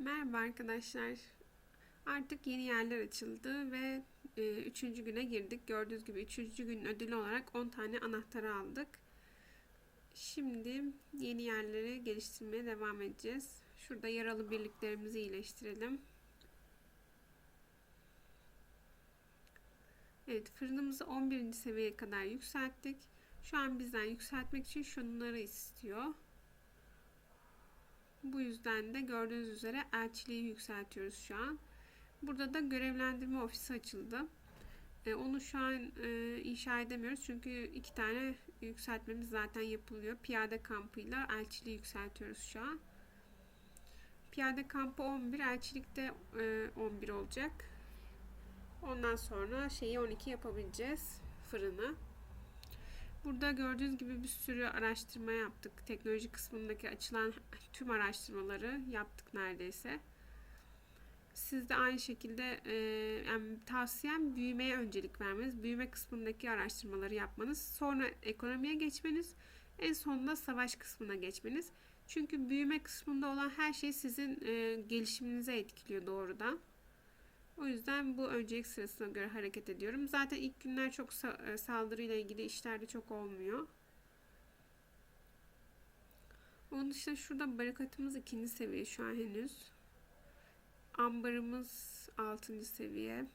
Merhaba arkadaşlar. Artık yeni yerler açıldı ve e, üçüncü güne girdik. Gördüğünüz gibi üçüncü gün ödülü olarak 10 tane anahtarı aldık. Şimdi yeni yerleri geliştirmeye devam edeceğiz. Şurada yaralı birliklerimizi iyileştirelim. Evet fırınımızı 11. seviyeye kadar yükselttik. Şu an bizden yükseltmek için şunları istiyor. Bu yüzden de gördüğünüz üzere elçiliği yükseltiyoruz şu an. Burada da görevlendirme ofisi açıldı. E, onu şu an e, inşa edemiyoruz çünkü iki tane yükseltmemiz zaten yapılıyor. Piyade kampıyla elçiliği yükseltiyoruz şu an. Piyade kampı 11, elçilik de e, 11 olacak. Ondan sonra şeyi 12 yapabileceğiz fırını. Burada gördüğünüz gibi bir sürü araştırma yaptık. Teknoloji kısmındaki açılan tüm araştırmaları yaptık neredeyse. Siz de aynı şekilde e, yani tavsiyem büyümeye öncelik vermeniz. Büyüme kısmındaki araştırmaları yapmanız. Sonra ekonomiye geçmeniz. En sonunda savaş kısmına geçmeniz. Çünkü büyüme kısmında olan her şey sizin e, gelişiminize etkiliyor doğrudan. O yüzden bu öncelik sırasına göre hareket ediyorum. Zaten ilk günler çok sa- saldırıyla ilgili işlerde çok olmuyor. Onun dışında şurada barikatımız ikinci seviye şu an henüz. Ambarımız altıncı seviye.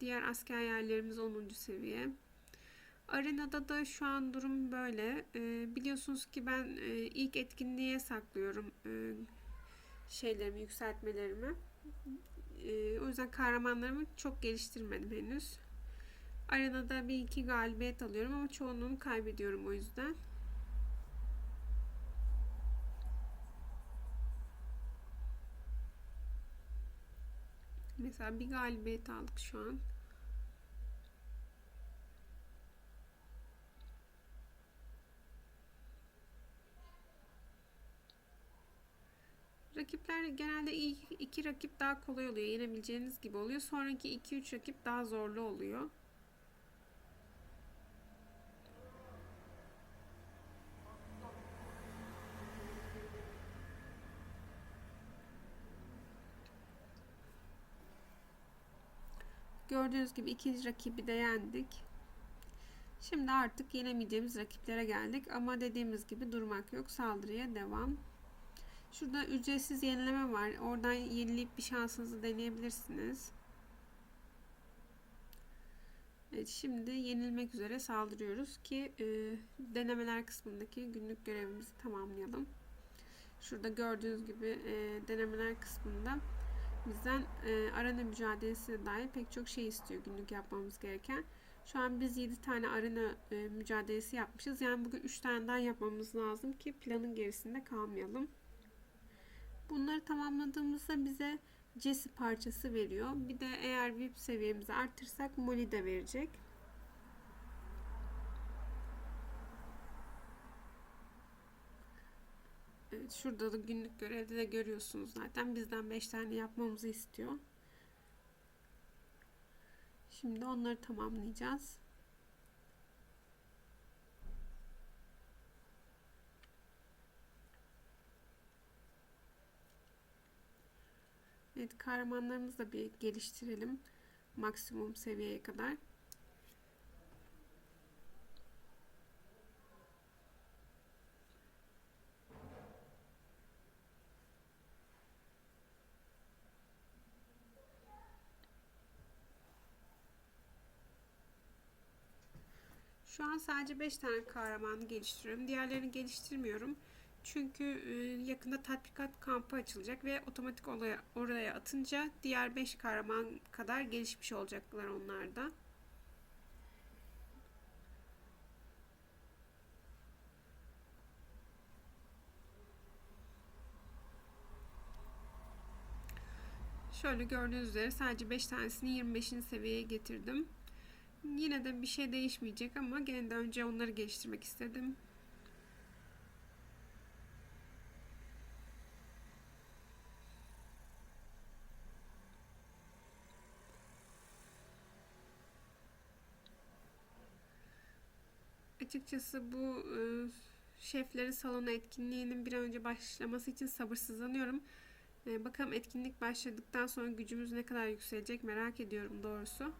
Diğer asker yerlerimiz 10. seviye. Arenada da şu an durum böyle. Ee, biliyorsunuz ki ben e, ilk etkinliğe saklıyorum e, şeylerimi, yükseltmelerimi. Ee, o yüzden kahramanlarımı çok geliştirmedim henüz. Arenada bir iki galibiyet alıyorum ama çoğunluğunu kaybediyorum o yüzden. Mesela bir galibiyet aldık şu an. Rakipler genelde ilk iki rakip daha kolay oluyor. Yenebileceğiniz gibi oluyor. Sonraki 2-3 rakip daha zorlu oluyor. Gördüğünüz gibi ikinci rakibi de yendik. Şimdi artık yenemeyeceğimiz rakiplere geldik ama dediğimiz gibi durmak yok. Saldırıya devam. Şurada ücretsiz yenileme var. Oradan yenileyip bir şansınızı deneyebilirsiniz. Evet, şimdi yenilmek üzere saldırıyoruz ki e, denemeler kısmındaki günlük görevimizi tamamlayalım. Şurada gördüğünüz gibi e, denemeler kısmında bizden e, arena mücadelesine dair pek çok şey istiyor günlük yapmamız gereken. Şu an biz 7 tane arena e, mücadelesi yapmışız. Yani bugün 3 tane daha yapmamız lazım ki planın gerisinde kalmayalım. Bunları tamamladığımızda bize Jesse parçası veriyor. Bir de eğer VIP seviyemizi arttırsak Molly de verecek. Evet, şurada da günlük görevde de görüyorsunuz zaten. Bizden 5 tane yapmamızı istiyor. Şimdi onları tamamlayacağız. Evet kahramanlarımızı da bir geliştirelim. Maksimum seviyeye kadar. Şu an sadece 5 tane kahramanı geliştiriyorum. Diğerlerini geliştirmiyorum. Çünkü e, yakında tatbikat kampı açılacak ve otomatik olaya, oraya atınca diğer 5 kahraman kadar gelişmiş olacaklar onlar da. Şöyle gördüğünüz üzere sadece 5 tanesini 25. seviyeye getirdim. Yine de bir şey değişmeyecek ama gene de önce onları geliştirmek istedim. Açıkçası bu e, şeflerin salonu etkinliğinin bir an önce başlaması için sabırsızlanıyorum. Ee, bakalım etkinlik başladıktan sonra gücümüz ne kadar yükselecek merak ediyorum doğrusu.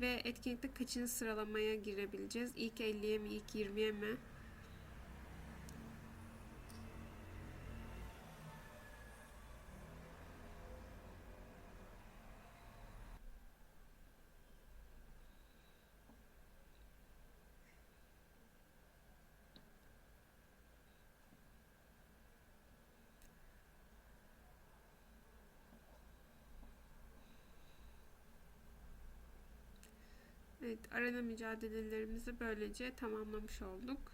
Ve etkinlikte kaçıncı sıralamaya girebileceğiz? İlk 50'ye mi, ilk 20'ye mi? Evet, arena mücadelelerimizi böylece tamamlamış olduk.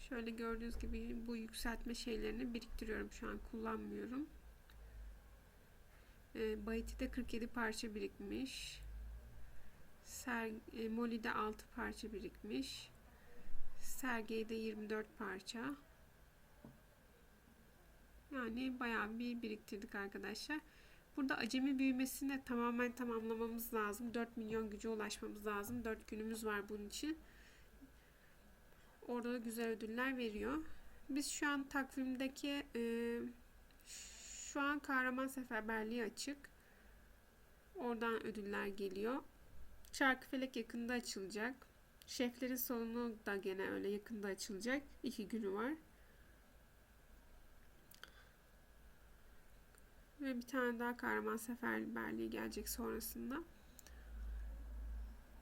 Şöyle gördüğünüz gibi bu yükseltme şeylerini biriktiriyorum. Şu an kullanmıyorum. E, Bayiti'de 47 parça birikmiş. Ser, e, Moli'de 6 parça birikmiş. Sergey'de 24 parça. Yani bayağı bir biriktirdik arkadaşlar. Burada acemi büyümesini tamamen tamamlamamız lazım. 4 milyon güce ulaşmamız lazım. 4 günümüz var bunun için. Orada da güzel ödüller veriyor. Biz şu an takvimdeki e, şu an kahraman seferberliği açık. Oradan ödüller geliyor. Çarkıfelek yakında açılacak. Şeflerin salonu da gene öyle yakında açılacak. İki günü var. Ve bir tane daha kahraman seferberliği gelecek sonrasında.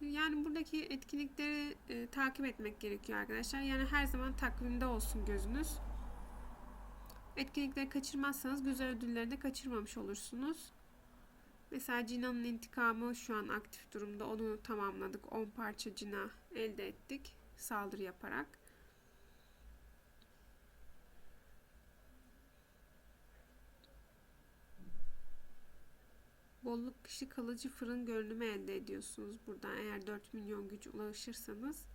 Yani buradaki etkinlikleri e, takip etmek gerekiyor arkadaşlar. Yani her zaman takvimde olsun gözünüz. Etkinlikleri kaçırmazsanız güzel ödülleri de kaçırmamış olursunuz. Mesela Cina'nın intikamı şu an aktif durumda. Onu tamamladık. 10 parça Cina elde ettik. Saldırı yaparak. Bolluk kişi kalıcı fırın görünümü elde ediyorsunuz buradan eğer 4 milyon güç ulaşırsanız.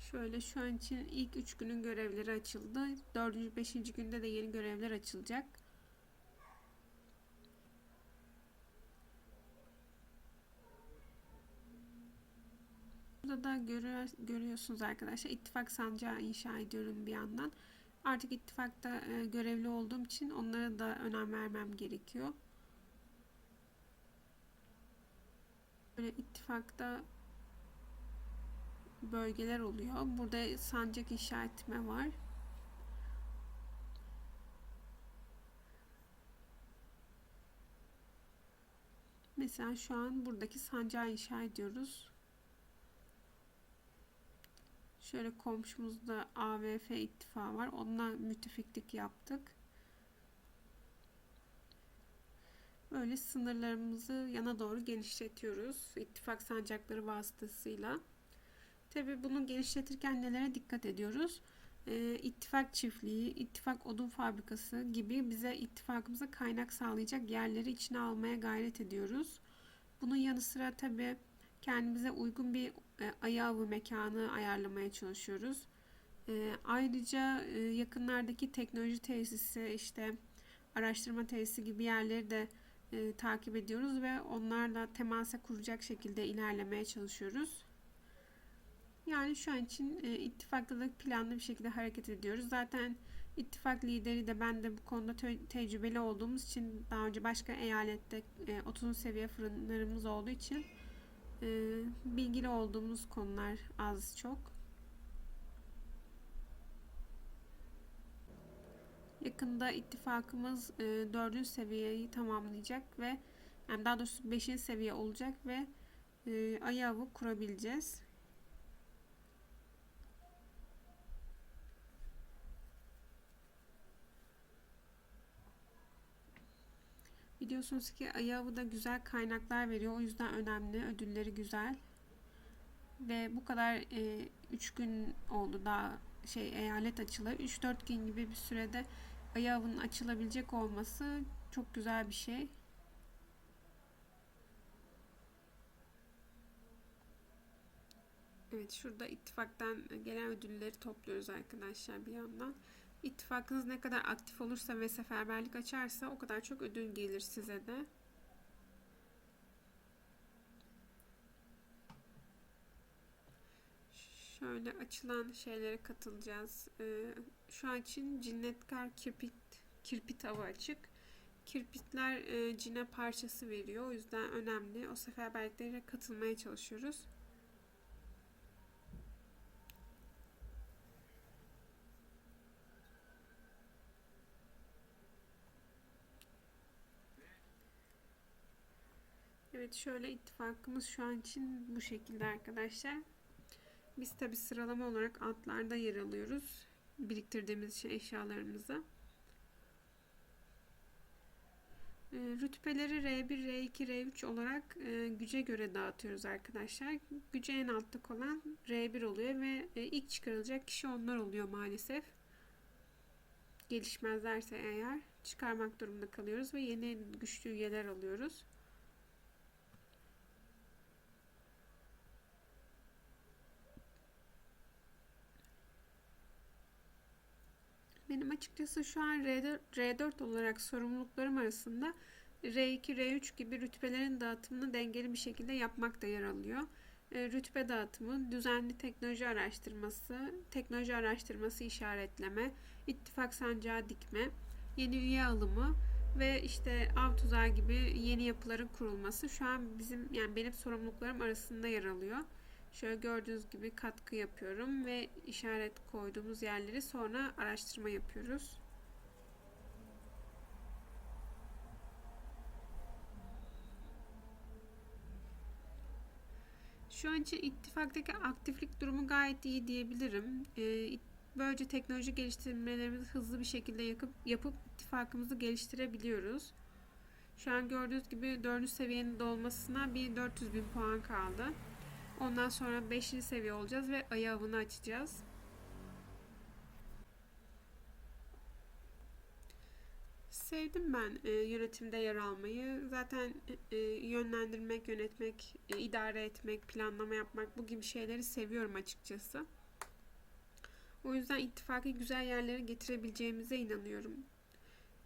Şöyle şu an için ilk 3 günün görevleri açıldı. 4. 5. günde de yeni görevler açılacak. Burada da görüyor, görüyorsunuz arkadaşlar ittifak sancağı inşa ediyorum bir yandan. Artık ittifakta e, görevli olduğum için onlara da önem vermem gerekiyor. Böyle ittifakta bölgeler oluyor. Burada sancak inşa etme var. Mesela şu an buradaki sancağı inşa ediyoruz. Şöyle komşumuzda AVF ittifakı var. Onunla müttefiklik yaptık. Böyle sınırlarımızı yana doğru genişletiyoruz. İttifak sancakları vasıtasıyla. Tabi bunu genişletirken nelere dikkat ediyoruz? Ee, ittifak çiftliği, ittifak odun fabrikası gibi bize ittifakımıza kaynak sağlayacak yerleri içine almaya gayret ediyoruz. Bunun yanı sıra tabi kendimize uygun bir e, ayı mekanı ayarlamaya çalışıyoruz. E, ayrıca e, yakınlardaki teknoloji tesisi, işte araştırma tesisi gibi yerleri de e, takip ediyoruz ve onlarla temasa kuracak şekilde ilerlemeye çalışıyoruz. Yani şu an için e, ittifakta da planlı bir şekilde hareket ediyoruz. Zaten ittifak lideri de ben de bu konuda te tecrübeli olduğumuz için daha önce başka eyalette e, 30 seviye fırınlarımız olduğu için e, bilgili olduğumuz konular az çok. Yakında ittifakımız e, 4. seviyeyi tamamlayacak ve yani daha doğrusu 5. seviye olacak ve e, ayavı kurabileceğiz. Biliyorsunuz ki Ayav'ı da güzel kaynaklar veriyor. O yüzden önemli. Ödülleri güzel. Ve bu kadar 3 e, gün oldu daha şey eyalet açılı. 3-4 gün gibi bir sürede Ayav'ın açılabilecek olması çok güzel bir şey. Evet şurada ittifaktan gelen ödülleri topluyoruz arkadaşlar bir yandan. İttifakınız ne kadar aktif olursa ve seferberlik açarsa o kadar çok ödül gelir size de. Şöyle açılan şeylere katılacağız. Ee, şu an için cinnetkar kirpit, kirpit avı açık. Kirpitler e, cine parçası veriyor. O yüzden önemli. O seferberliklere katılmaya çalışıyoruz. Evet şöyle ittifakımız şu an için bu şekilde arkadaşlar. Biz tabi sıralama olarak altlarda yer alıyoruz. Biriktirdiğimiz şey eşyalarımızı. E, rütbeleri R1, R2, R3 olarak e, güce göre dağıtıyoruz arkadaşlar. Güce en altta olan R1 oluyor ve e, ilk çıkarılacak kişi onlar oluyor maalesef. Gelişmezlerse eğer çıkarmak durumunda kalıyoruz ve yeni güçlü üyeler alıyoruz. Benim açıkçası şu an R4, R4 olarak sorumluluklarım arasında R2, R3 gibi rütbelerin dağıtımını dengeli bir şekilde yapmak da yer alıyor. E, rütbe dağıtımı, düzenli teknoloji araştırması, teknoloji araştırması işaretleme, ittifak sancağı dikme, yeni üye alımı ve işte av tuzağı gibi yeni yapıların kurulması şu an bizim yani benim sorumluluklarım arasında yer alıyor. Şöyle gördüğünüz gibi katkı yapıyorum ve işaret koyduğumuz yerleri sonra araştırma yapıyoruz. Şu an için ittifaktaki aktiflik durumu gayet iyi diyebilirim. Ee, böylece teknoloji geliştirmelerimizi hızlı bir şekilde yapıp, yapıp ittifakımızı geliştirebiliyoruz. Şu an gördüğünüz gibi 4. seviyenin dolmasına bir 400 bin puan kaldı. Ondan sonra 5. seviye olacağız ve ayı avını açacağız. Sevdim ben e, yönetimde yer almayı. Zaten e, yönlendirmek, yönetmek, e, idare etmek, planlama yapmak bu gibi şeyleri seviyorum açıkçası. O yüzden ittifakı güzel yerlere getirebileceğimize inanıyorum.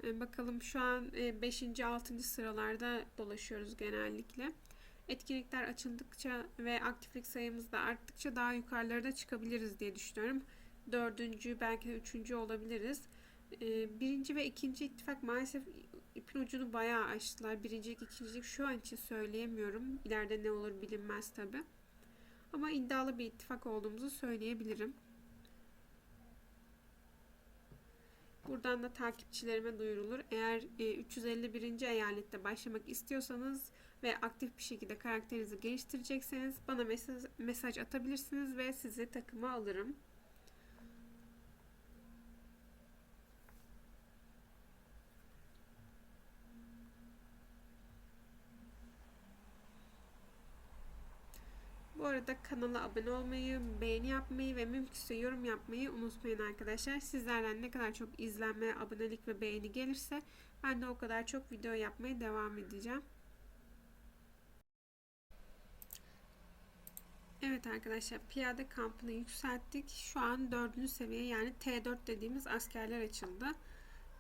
E, bakalım şu an 5. E, 6. sıralarda dolaşıyoruz genellikle. Etkinlikler açıldıkça ve aktiflik sayımız da arttıkça daha yukarılara çıkabiliriz diye düşünüyorum. Dördüncü belki de üçüncü olabiliriz. Ee, birinci ve ikinci ittifak maalesef ipin ucunu bayağı açtılar. Birincilik, ikincilik şu an için söyleyemiyorum. İleride ne olur bilinmez tabi. Ama iddialı bir ittifak olduğumuzu söyleyebilirim. Buradan da takipçilerime duyurulur. Eğer 351. E, eyalette başlamak istiyorsanız ve aktif bir şekilde karakterinizi geliştirecekseniz bana mesaj, mesaj atabilirsiniz ve sizi takıma alırım. Bu arada kanala abone olmayı, beğeni yapmayı ve mümkünse yorum yapmayı unutmayın arkadaşlar. Sizlerden ne kadar çok izlenme, abonelik ve beğeni gelirse ben de o kadar çok video yapmaya devam edeceğim. Evet arkadaşlar piyade kampını yükselttik. Şu an dördüncü seviye yani T4 dediğimiz askerler açıldı.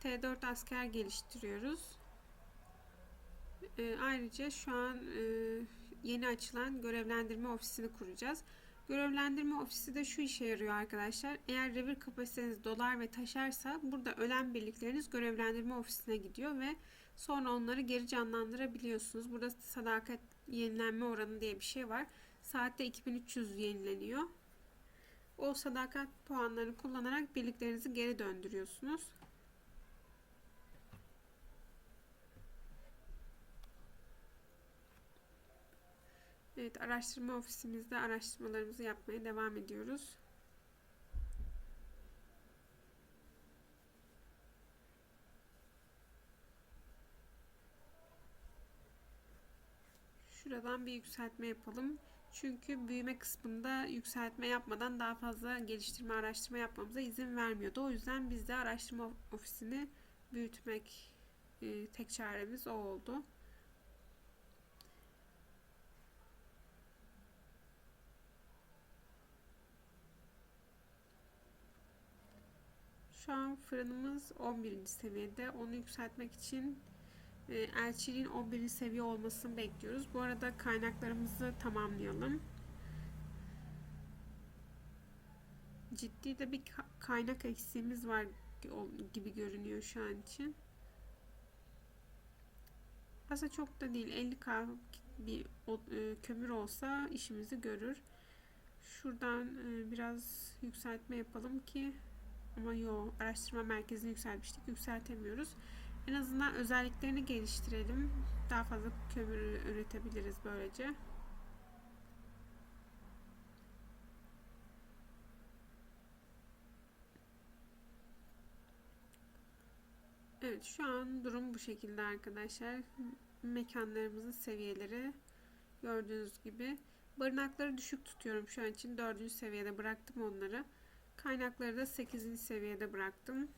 T4 asker geliştiriyoruz. E, ayrıca şu an e, yeni açılan görevlendirme ofisini kuracağız. Görevlendirme ofisi de şu işe yarıyor arkadaşlar. Eğer revir kapasiteniz dolar ve taşarsa burada ölen birlikleriniz görevlendirme ofisine gidiyor ve sonra onları geri canlandırabiliyorsunuz. Burada sadakat yenilenme oranı diye bir şey var. Saatte 2300 yenileniyor. O sadakat puanlarını kullanarak birliklerinizi geri döndürüyorsunuz. Evet, araştırma ofisimizde araştırmalarımızı yapmaya devam ediyoruz. Şuradan bir yükseltme yapalım. Çünkü büyüme kısmında yükseltme yapmadan daha fazla geliştirme, araştırma yapmamıza izin vermiyordu. O yüzden biz de araştırma ofisini büyütmek e, tek çaremiz o oldu. Şu an fırınımız 11. seviyede. Onu yükseltmek için elçiliğin 11. seviye olmasını bekliyoruz. Bu arada kaynaklarımızı tamamlayalım. Ciddi de bir kaynak eksiğimiz var gibi görünüyor şu an için. Aslında çok da değil. 50k bir e, kömür olsa işimizi görür. Şuradan e, biraz yükseltme yapalım ki ama yo araştırma merkezini yükseltmiştik. Yükseltemiyoruz. En azından özelliklerini geliştirelim. Daha fazla kömür üretebiliriz böylece. Evet şu an durum bu şekilde arkadaşlar. Mekanlarımızın seviyeleri gördüğünüz gibi. Barınakları düşük tutuyorum şu an için. 4. seviyede bıraktım onları. Kaynakları da 8. seviyede bıraktım.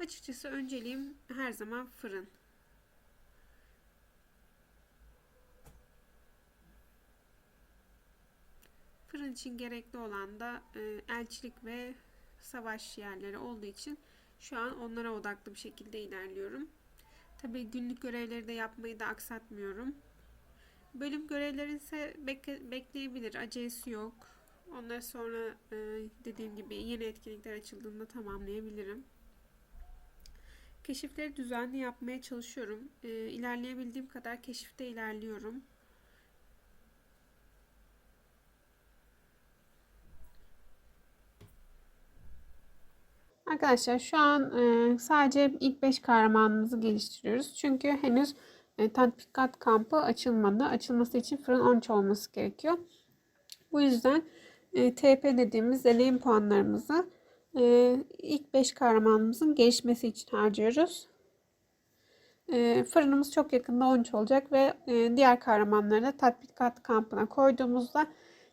Açıkçası önceliğim her zaman fırın. Fırın için gerekli olan da e, elçilik ve savaş yerleri olduğu için şu an onlara odaklı bir şekilde ilerliyorum. Tabi günlük görevleri de yapmayı da aksatmıyorum. Bölüm görevleri ise bekle, bekleyebilir. Acelesi yok. Onları sonra e, dediğim gibi yeni etkinlikler açıldığında tamamlayabilirim. Keşifleri düzenli yapmaya çalışıyorum. E, ilerleyebildiğim kadar keşifte ilerliyorum. Arkadaşlar şu an e, sadece ilk 5 kahramanımızı geliştiriyoruz. Çünkü henüz e, tatbikat kampı açılmadı. Açılması için fırın 13 olması gerekiyor. Bu yüzden e, TP dediğimiz deneyim puanlarımızı e, ilk 5 kahramanımızın gelişmesi için harcıyoruz. E, fırınımız çok yakında 13 olacak ve e, diğer kahramanları da tatbikat kampına koyduğumuzda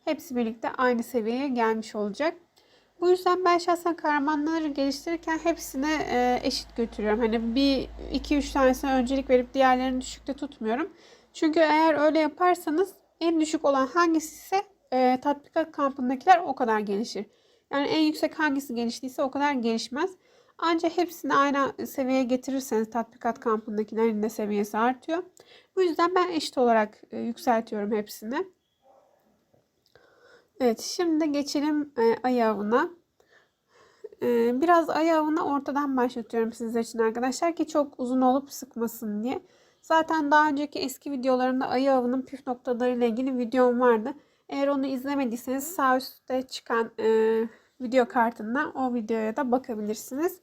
hepsi birlikte aynı seviyeye gelmiş olacak. Bu yüzden ben şahsen kahramanları geliştirirken hepsine e, eşit götürüyorum. Hani bir iki üç tanesine öncelik verip diğerlerini düşükte tutmuyorum. Çünkü eğer öyle yaparsanız en düşük olan hangisi ise e, tatbikat kampındakiler o kadar gelişir. Yani en yüksek hangisi geliştiyse o kadar gelişmez. Ancak hepsini aynı seviyeye getirirseniz tatbikat kampındakilerin de seviyesi artıyor. Bu yüzden ben eşit olarak e, yükseltiyorum hepsini. Evet şimdi geçelim e, ayağına. E, biraz ayağına ortadan başlatıyorum sizler için arkadaşlar ki çok uzun olup sıkmasın diye. Zaten daha önceki eski videolarımda ayı avının püf noktaları ile ilgili videom vardı. Eğer onu izlemediyseniz sağ üstte çıkan e, video kartından o videoya da bakabilirsiniz.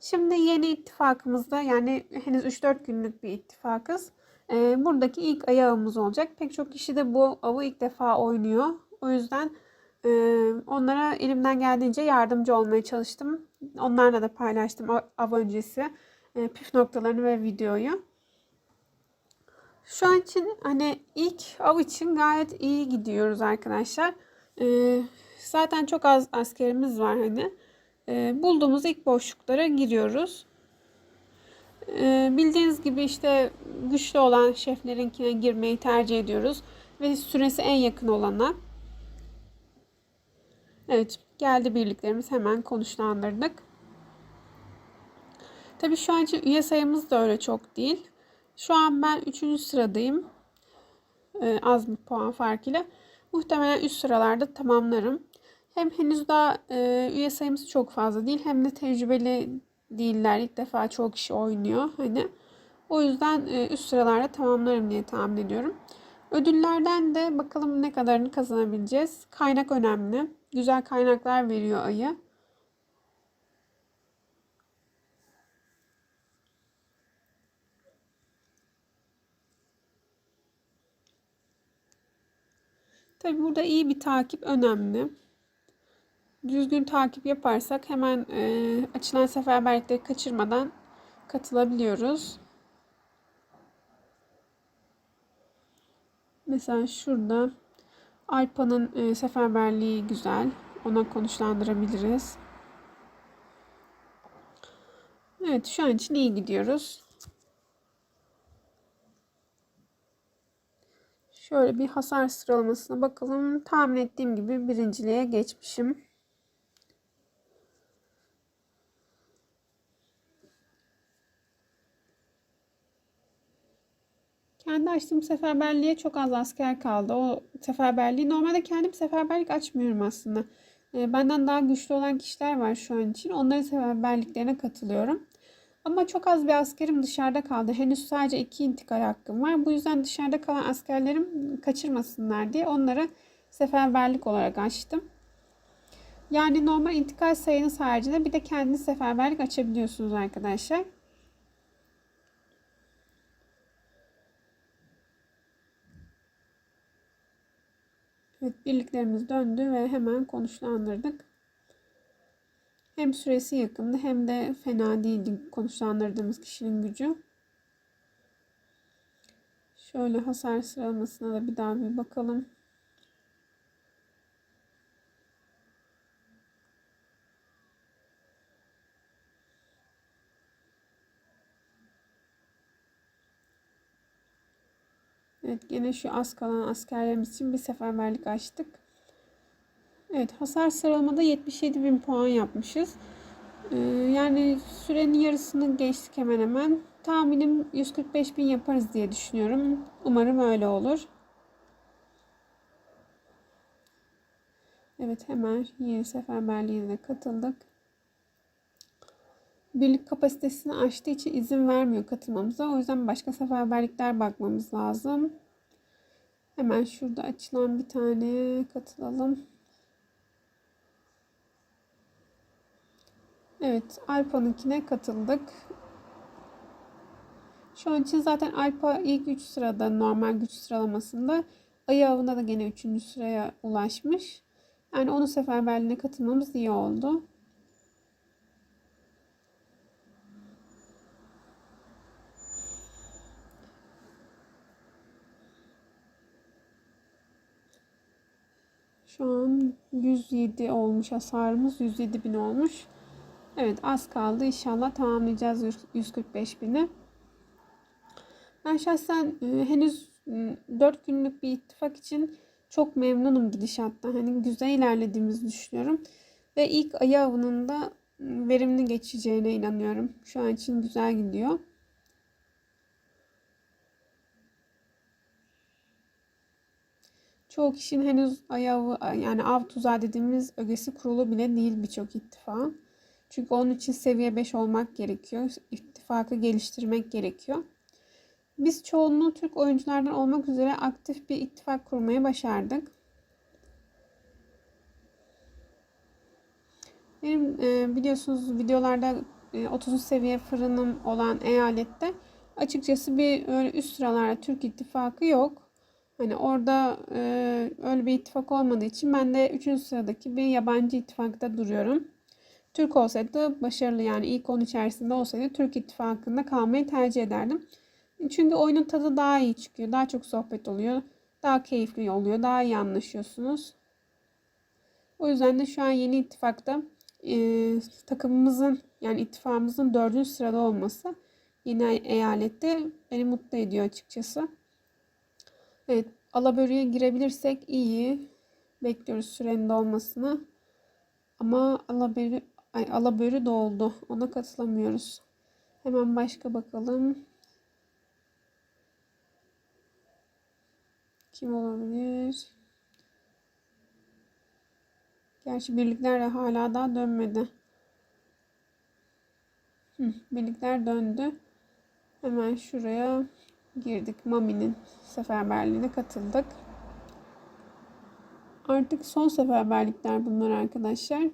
Şimdi yeni ittifakımızda yani henüz 3-4 günlük bir ittifakız. E, buradaki ilk ayağımız olacak. Pek çok kişi de bu avı ilk defa oynuyor. O yüzden e, onlara elimden geldiğince yardımcı olmaya çalıştım. Onlarla da paylaştım av öncesi e, püf noktalarını ve videoyu. Şu an için hani ilk av için gayet iyi gidiyoruz arkadaşlar. E, zaten çok az askerimiz var hani. E, bulduğumuz ilk boşluklara giriyoruz. E, bildiğiniz gibi işte güçlü olan şeflerinkine girmeyi tercih ediyoruz. Ve süresi en yakın olana. Evet geldi birliklerimiz hemen konuşlandırdık. Tabii şu an üye sayımız da öyle çok değil. Şu an ben 3. sıradayım. Ee, az bir puan farkıyla. Muhtemelen üst sıralarda tamamlarım. Hem henüz daha e, üye sayımız çok fazla değil hem de tecrübeli değiller. İlk defa çok kişi oynuyor. Hani o yüzden e, üst sıralarda tamamlarım diye tahmin ediyorum. Ödüllerden de bakalım ne kadarını kazanabileceğiz. Kaynak önemli. Güzel kaynaklar veriyor ayı. Tabi burada iyi bir takip önemli. Düzgün takip yaparsak hemen e, açılan seferberlikleri kaçırmadan katılabiliyoruz. Mesela şurada Alpa'nın e, seferberliği güzel. Ona konuşlandırabiliriz. Evet şu an için iyi gidiyoruz. Şöyle bir hasar sıralamasına bakalım. Tahmin ettiğim gibi birinciliğe geçmişim. Kendi açtığım seferberliğe çok az asker kaldı. O seferberliği normalde kendim seferberlik açmıyorum aslında. E, benden daha güçlü olan kişiler var şu an için. Onların seferberliklerine katılıyorum. Ama çok az bir askerim dışarıda kaldı. Henüz sadece iki intikal hakkım var. Bu yüzden dışarıda kalan askerlerim kaçırmasınlar diye onları seferberlik olarak açtım. Yani normal intikal sayınız haricinde bir de kendi seferberlik açabiliyorsunuz arkadaşlar. Evet birliklerimiz döndü ve hemen konuşlandırdık. Hem süresi yakındı hem de fena değildi konuşlandırdığımız kişinin gücü. Şöyle hasar sıralamasına da bir daha bir bakalım. Evet gene şu az kalan askerlerimiz için bir seferberlik açtık. Evet hasar sıralamada 77 bin puan yapmışız. Ee, yani sürenin yarısını geçtik hemen hemen. Tahminim 145 bin yaparız diye düşünüyorum. Umarım öyle olur. Evet hemen yeni seferberliğine katıldık. Birlik kapasitesini aştığı için izin vermiyor katılmamıza. O yüzden başka seferberlikler bakmamız lazım. Hemen şurada açılan bir tane katılalım. Evet, Alpa'nınkine katıldık. Şu an için zaten Alpa ilk 3 sırada normal güç sıralamasında. Ayı avında da gene 3. sıraya ulaşmış. Yani onun seferberliğine katılmamız iyi oldu. Şu an 107 olmuş hasarımız. 107 bin olmuş. Evet az kaldı. İnşallah tamamlayacağız 145 bini. Ben şahsen e, henüz 4 ıı, günlük bir ittifak için çok memnunum gidişatta. Hani güzel ilerlediğimizi düşünüyorum. Ve ilk ayı avının da verimli geçeceğine inanıyorum. Şu an için güzel gidiyor. Çoğu kişinin henüz ayağı yani av tuzağı dediğimiz ögesi kurulu bile değil birçok ittifak. Çünkü onun için seviye 5 olmak gerekiyor. İttifakı geliştirmek gerekiyor. Biz çoğunluğu Türk oyunculardan olmak üzere aktif bir ittifak kurmayı başardık. Benim e, biliyorsunuz videolarda e, 30. seviye fırınım olan eyalette açıkçası bir öyle üst sıralarda Türk ittifakı yok. Hani orada e, öyle bir ittifak olmadığı için ben de 3. sıradaki bir yabancı ittifakta duruyorum. Türk olsaydı başarılı yani ilk 10 içerisinde olsaydı Türk ittifakında kalmayı tercih ederdim. Çünkü oyunun tadı daha iyi çıkıyor. Daha çok sohbet oluyor. Daha keyifli oluyor. Daha iyi anlaşıyorsunuz. O yüzden de şu an yeni ittifakta e, takımımızın yani ittifakımızın dördüncü sırada olması yeni eyalette beni mutlu ediyor açıkçası. Evet alabörüye girebilirsek iyi. Bekliyoruz sürenin dolmasını. Ama alabörü, ay, alabörü doldu. Ona katılamıyoruz. Hemen başka bakalım. Kim olabilir? Gerçi birlikler de hala daha dönmedi. Hı, birlikler döndü. Hemen şuraya girdik. Mami'nin seferberliğine katıldık. Artık son seferberlikler bunlar arkadaşlar.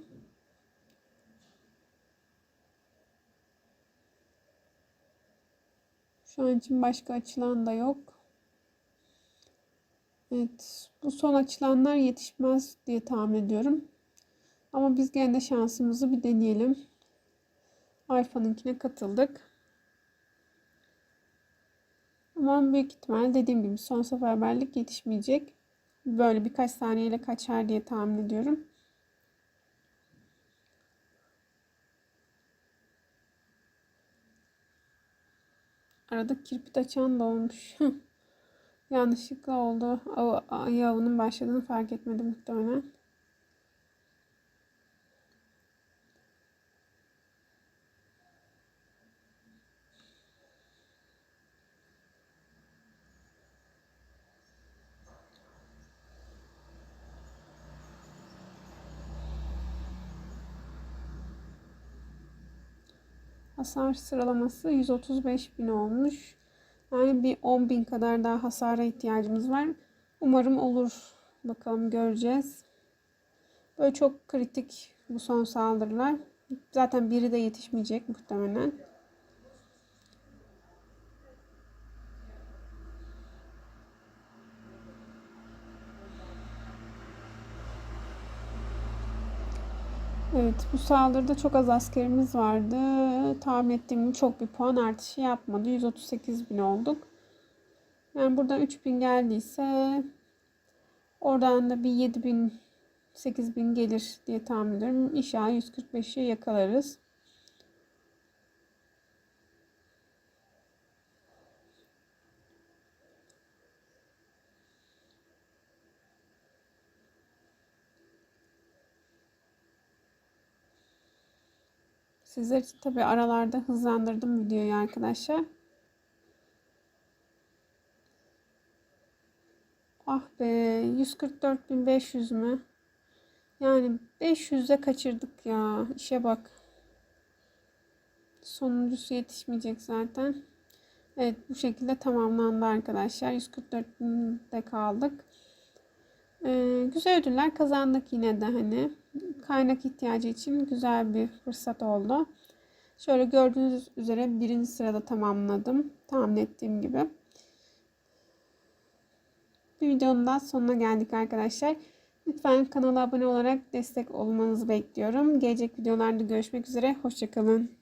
Şu an için başka açılan da yok. Evet, bu son açılanlar yetişmez diye tahmin ediyorum. Ama biz gene de şansımızı bir deneyelim. Alfa'nınkine katıldık. Ama büyük ihtimal dediğim gibi son seferberlik yetişmeyecek. Böyle birkaç saniyeyle kaçar diye tahmin ediyorum. Arada kirpit açan da olmuş. Yanlışlıkla oldu. Ayı avının başladığını fark etmedim muhtemelen. Hasar sıralaması 135 bin olmuş. Yani bir 10 bin kadar daha hasara ihtiyacımız var. Umarım olur. Bakalım göreceğiz. Böyle çok kritik bu son saldırılar. Zaten biri de yetişmeyecek muhtemelen. Evet bu saldırıda çok az askerimiz vardı. Tahmin ettiğim gibi çok bir puan artışı yapmadı. 138 bin olduk. Yani buradan 3000 geldiyse oradan da bir 7000 8000 gelir diye tahmin ediyorum. İnşallah 145'i yakalarız. Sizler için tabi aralarda hızlandırdım videoyu arkadaşlar. Ah be 144.500 mü? Yani 500'e kaçırdık ya. İşe bak. Sonuncusu yetişmeyecek zaten. Evet bu şekilde tamamlandı arkadaşlar. 144.000'de kaldık. Ee, güzel ödüller kazandık yine de hani. Kaynak ihtiyacı için güzel bir fırsat oldu. Şöyle gördüğünüz üzere birinci sırada tamamladım. Tahmin ettiğim gibi. Bir videonun daha sonuna geldik arkadaşlar. Lütfen kanala abone olarak destek olmanızı bekliyorum. Gelecek videolarda görüşmek üzere. Hoşçakalın.